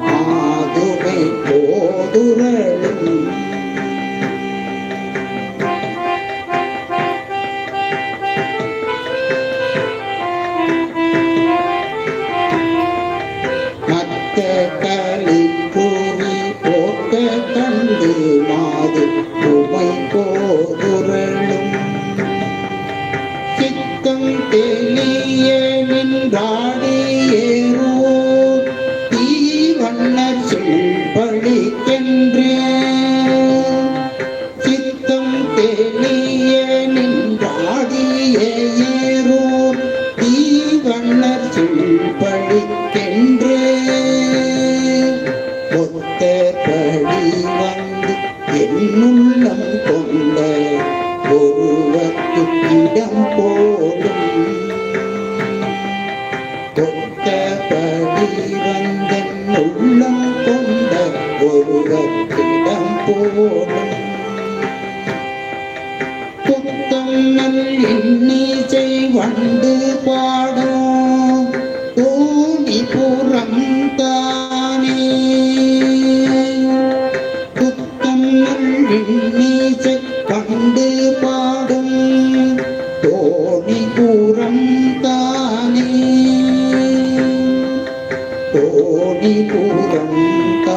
மாதுமை போதுரளும் மத்த களி கூறி போக்க கண்டு மாது உமை போதுரளும் சித்தம் தெளிய நின்றார் மன்னர் வண்ணர் செல்பழிக்கென்றே சித்தம் தெளிய நின்றாடியேரோ தீ வண்ணர் ஒத்த ஒத்தபடி வந்து என்னுள்ளம் கொண்ட ஒருவர்க்கு இடம் போடும் ஒத்தபடி வந்தன் உள்ளம் கொண்ட ஒருவர்க்கிடம் போடும் புத்தம் நல் இன்னிசை வண்டு తోని పూరంకా